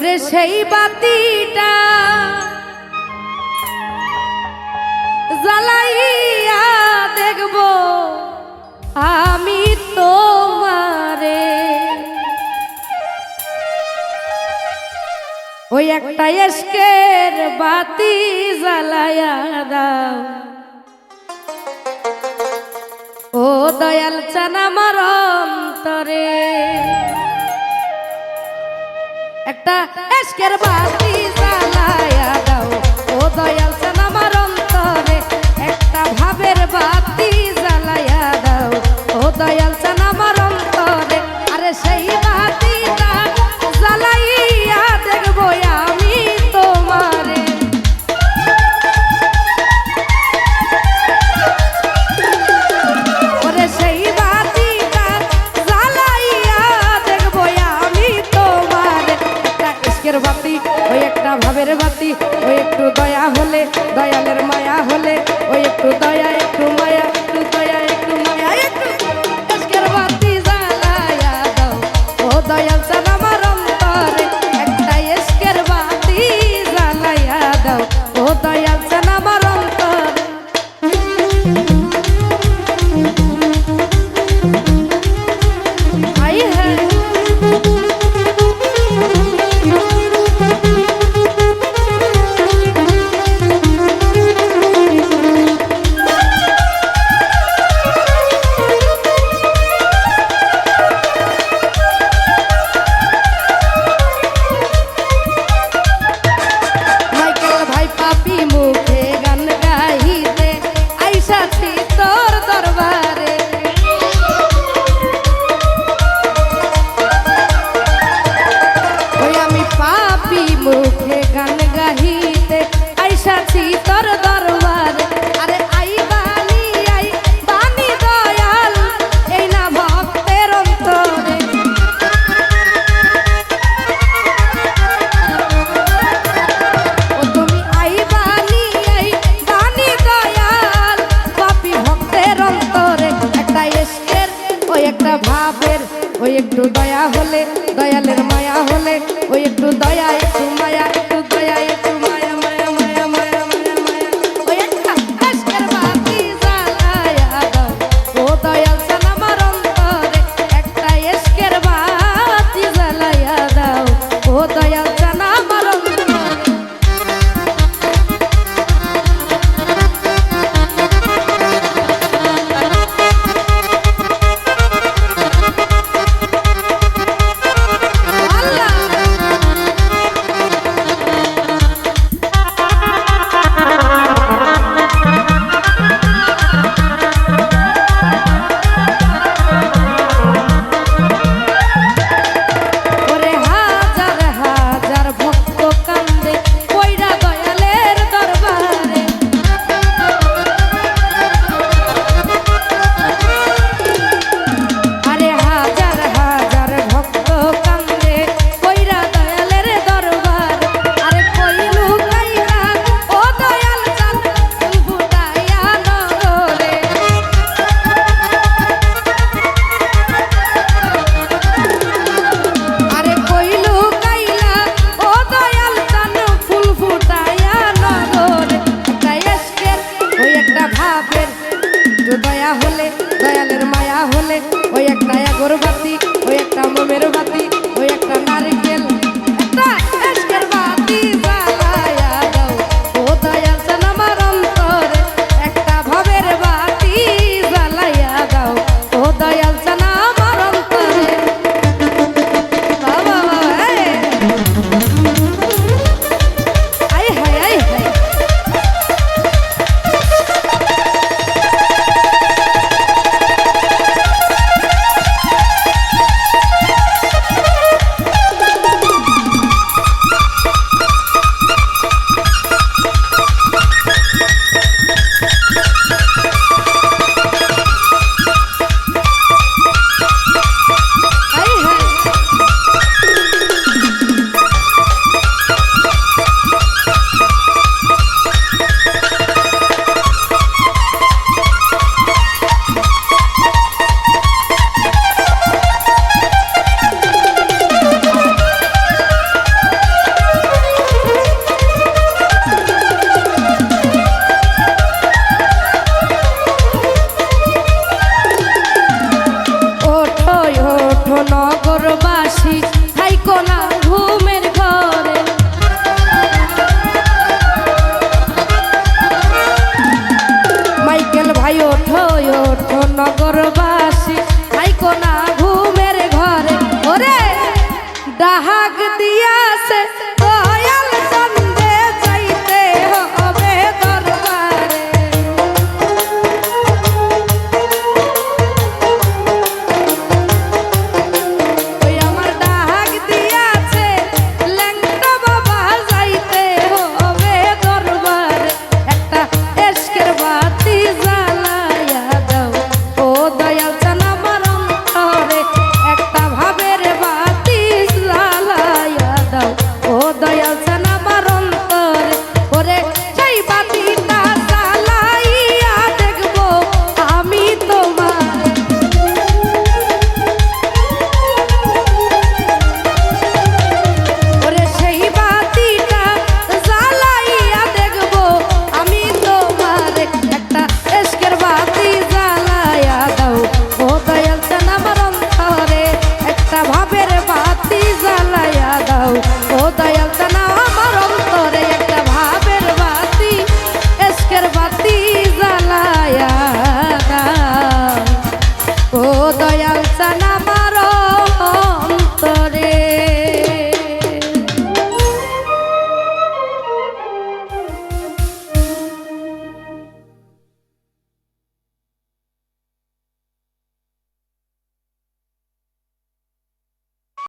ওরে সেই বাতিটা জ্বালাইয়া দেখব আমি তোমারে। ওই একটা এসকের বাতি জ্বালাইয়া দাও। ও দয়াল চানা মারন্ত get a bath. একটু দয়া হলে দয়ালের মায়া হলে ওই একটু দয়ায় ওই একটা আগরবাতি ওই একটা মোমের বাতি